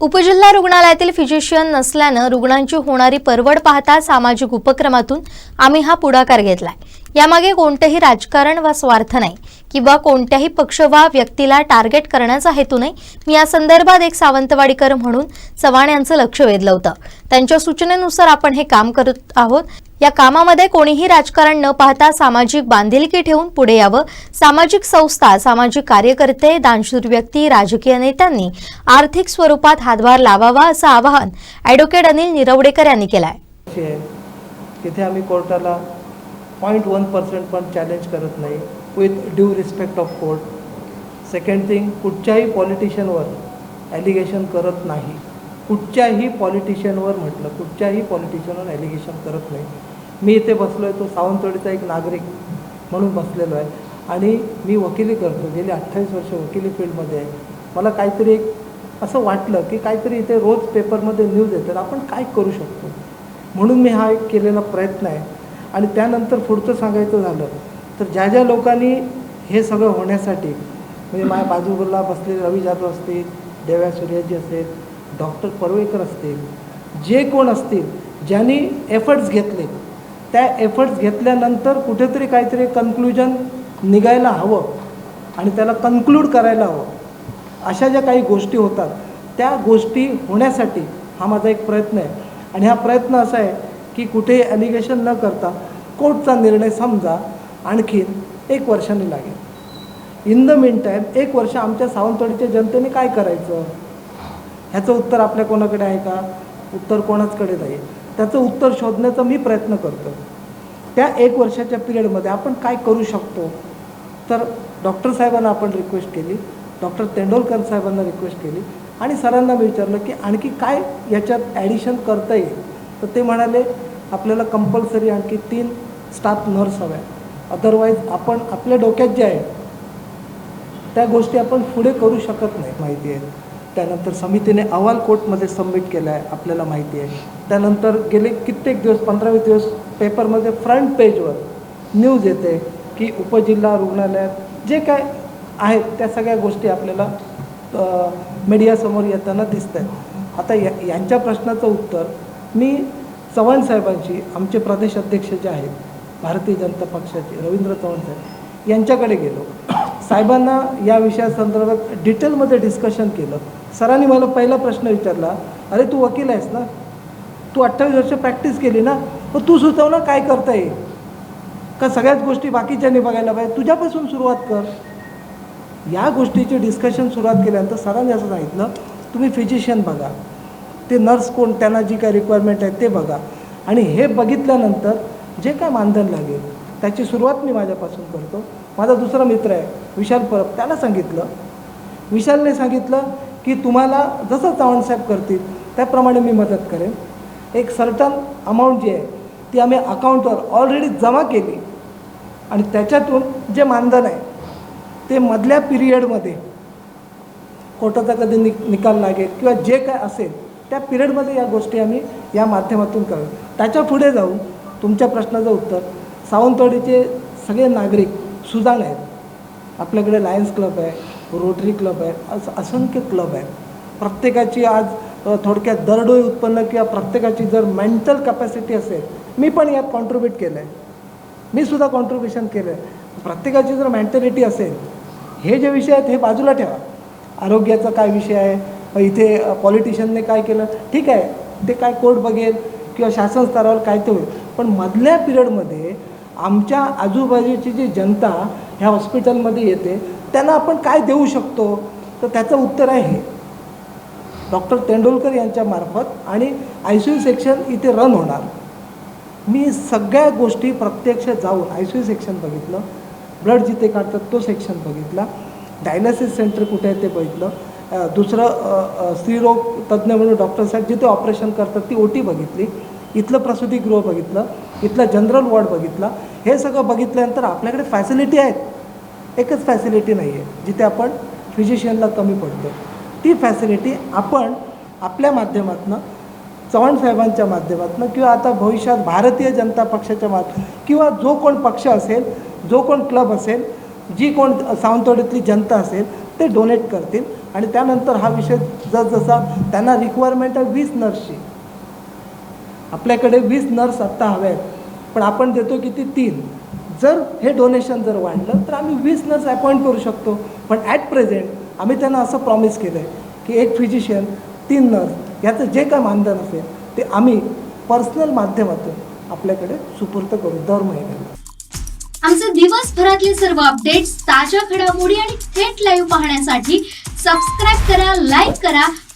उपजिल्हा रुग्णालयातील फिजिशियन नसल्यानं रुग्णांची होणारी परवड पाहता सामाजिक उपक्रमातून आम्ही हा पुढाकार घेतलाय. यामागे कोणतंही राजकारण वा स्वार्थ नाही किंवा कोणत्याही पक्ष वा व्यक्तीला टार्गेट करण्याचा हेतू नाही. मी या संदर्भात एक सावंतवाडीकर म्हणून चव्हाण यांचं लक्ष वेधलं होतं. त्यांच्या सूचनेनुसार आपण हे काम करत आहोत. या कामामध्ये कोणीही राजकारण न पाहता सामाजिक बांधिलकी ठेवून पुढे यावं. सामाजिक संस्था सामाजिक कार्यकर्ते दानशूर व्यक्ती राजकीय नेत्यांनी आर्थिक स्वरूपात हातभार लावावा असं आवाहन ॲडव्होकेट अनिल निरवडेकर यांनी केलं आहे तिथे आम्ही कोर्टाला पॉईंट वन पर्सेंट पण चॅलेंज करत नाही with due respect of court second thing कुठच्याही पॉलिटिशियनवर ॲलिगेशन करत नाही. कुठच्याही पॉलिटिशियनवर म्हटलं कुठच्याही पॉलिटिशियनवर ॲलिगेशन करत नाही. मी इथे बसलो आहे तो सावंतवाडीचा एक नागरिक म्हणून बसलेलो आहे. आणि मी वकिली करतो गेली अठ्ठावीस वर्ष वकिली फील्डमध्ये आहे. मला काहीतरी एक असं वाटलं की काहीतरी इथे रोज पेपरमध्ये न्यूज येतात आपण काय करू शकतो? म्हणून मी हा एक केलेला प्रयत्न आहे. आणि त्यानंतर पुढचं सांगायचं झालं तर ज्या ज्या लोकांनी हे सगळं होण्यासाठी म्हणजे माझ्या बाजूला बसलेले रवी जाधव असतील देव्या सूर्याजी असेल डॉक्टर परवेकर असतील जे कोण असतील ज्यांनी एफर्ट्स घेतले त्या एफर्ट्स घेतल्यानंतर कुठेतरी काहीतरी कन्क्लुजन निघायला हवं आणि त्याला कन्क्लूड करायला हवं. अशा ज्या काही गोष्टी होतात त्या गोष्टी होण्यासाठी हा माझा एक प्रयत्न आहे. आणि हा प्रयत्न असा आहे की कुठेही ॲलिगेशन न करता कोर्टचा निर्णय समजा आणखीन एक वर्षाने लागेल. इन द मिन टाईम एक वर्ष आमच्या सावंतवाडीच्या जनतेने काय करायचं? ह्याचं उत्तर आपल्या कोणाकडे आहे का? उत्तर कोणाचकडे नाही. त्याचं उत्तर शोधण्याचा मी प्रयत्न करतो त्या एक वर्षाच्या पिरियडमध्ये आपण काय करू शकतो? तर डॉक्टर साहेबांना आपण रिक्वेस्ट केली. डॉक्टर तेंडोलकर साहेबांना रिक्वेस्ट केली. आणि सरांना मी विचारलं की आणखी काय याच्यात ॲडिशन करता येईल? तर ते म्हणाले आपल्याला कंपल्सरी आणखी तीन स्टाफ नर्स हव्या अदरवाईज आपण आपल्या डोक्यात जे आहे त्या गोष्टी आपण पुढे करू शकत नाही माहिती आहे. त्यानंतर समितीने अहवाल कोर्टमध्ये सबमिट केला आहे आपल्याला माहिती आहे. त्यानंतर गेले कित्येक दिवस पंधरावीस दिवस पेपरमध्ये फ्रंट पेजवर न्यूज येते की उपजिल्हा रुग्णालयात जे काय आहेत त्या सगळ्या गोष्टी आपल्याला मीडियासमोर येताना दिसत आहेत आता या यांच्या प्रश्नाचं उत्तर मी चव्हाण साहेबांशी आमचे प्रदेश अध्यक्ष जे आहेत भारतीय जनता पक्षाचे रवींद्र चव्हाण साहेब यांच्याकडे गेलो. साहेबांना या विषयासंदर्भात डिटेलमध्ये डिस्कशन केलं. सरांनी मला पहिला प्रश्न विचारला अरे तू वकील आहेस ना? तू अठ्ठावीस वर्ष प्रॅक्टिस केली ना? मग तू सुचव ना काय करता येईल का सगळ्याच गोष्टी बाकीच्यांनी बघायला पाहिजे? तुझ्यापासून सुरुवात कर. या गोष्टीचे डिस्कशन सुरुवात केल्यानंतर सरांनी असं सांगितलं तुम्ही फिजिशियन बघा. ते नर्स कोण त्यांना जी काय रिक्वायरमेंट आहे ते बघा. आणि हे बघितल्यानंतर जे काय मानधन लागेल त्याची सुरुवात मी माझ्यापासून करतो. माझा दुसरा मित्र आहे विशाल परब त्याला सांगितलं. विशालने सांगितलं की तुम्हाला जसं चव्हाणसाहेब करतील त्याप्रमाणे मी मदत करेन. एक सर्टन अमाऊंट जी आहे ती आम्ही अकाउंटवर ऑलरेडी जमा केली. आणि त्याच्यातून जे मानधन आहे ते मधल्या पिरियडमध्ये कोर्टाचा कधी नि निकाल लागेल किंवा जे काय असेल त्या पिरियडमध्ये या गोष्टी आम्ही या माध्यमातून करू. त्याच्या पुढे जाऊ तुमच्या प्रश्नाचं उत्तर सावंतवाडीचे सगळे नागरिक सुदान आहेत. आपल्याकडे लायन्स क्लब आहे रोटरी क्लब आहे असं असंख्य क्लब आहेत. प्रत्येकाची आज थोडक्यात दरडोई उत्पन्न किंवा प्रत्येकाची जर मेंटल कॅपॅसिटी असेल मी पण यात कॉन्ट्रीब्यूट केलं आहे मी सुद्धा कॉन्ट्रीब्युशन केलं आहे प्रत्येकाची जर मेंटॅलिटी असेल हे जे विषय आहेत हे बाजूला ठेवा. आरोग्याचा काय विषय आहे? इथे पॉलिटिशियनने काय केलं? ठीक आहे ते काय कोर्ट बघेल किंवा शासन स्तरावर काय ते होईल. पण मधल्या पिरियडमध्ये आमच्या आजूबाजूची जी जनता ह्या हॉस्पिटलमध्ये येते त्यांना आपण काय देऊ शकतो? तर त्याचं उत्तर आहे हे. डॉक्टर तेंडुलकर यांच्यामार्फत आणि आय सी यू सेक्शन इथे रन होणार. मी सगळ्या गोष्टी प्रत्यक्ष जाऊन आय सी यू सेक्शन बघितलं. ब्लड जिथे काढतात तो सेक्शन बघितला. डायलिसिस सेंटर कुठे आहे ते बघितलं. दुसरं स्त्रीरोग तज्ज्ञ म्हणून डॉक्टर साहेब जिथे ऑपरेशन करतात ती ओटी बघितली. इथलं प्रसूतीगृह बघितलं इथलं जनरल वॉर्ड बघितलं हे सगळं बघितल्यानंतर आपल्याकडे फॅसिलिटी आहेत. एकच फॅसिलिटी नाही आहे जिथे आपण फिजिशियनला कमी पडतो ती फॅसिलिटी आपण आपल्या माध्यमातून चव्हाण साहेबांच्या माध्यमातून किंवा आता भविष्यात भारतीय जनता पक्षाच्या माध्यम किंवा जो कोण पक्ष असेल जो कोण क्लब असेल जी कोण सावंतवाडीतली जनता असेल ते डोनेट करतील. आणि त्यानंतर हा विषय जसजसा त्यांना रिक्वायरमेंट आहे वीस नर्सची. आपल्याकडे वीस नर्स आत्ता हव्या आहेत पण आपण देतो किती तीन. जर हे डोनेशन जर वाढलं तर आम्ही वीस नर्स अपॉइंट करू शकतो. पण ॲट प्रेझेंट आम्ही त्यांना असं प्रॉमिस केलं आहे की एक फिजिशियन तीन नर्स याचं जे काय मानधन असेल ते आम्ही पर्सनल माध्यमातून आपल्याकडे सुपूर्त करू दर महिन्याला. आमचे दिवसभरातले सर्व अपडेट्स ताज्या घडामोडी आणि थेट लाईव्ह पाहण्यासाठी सबस्क्राईब करा लाईक करा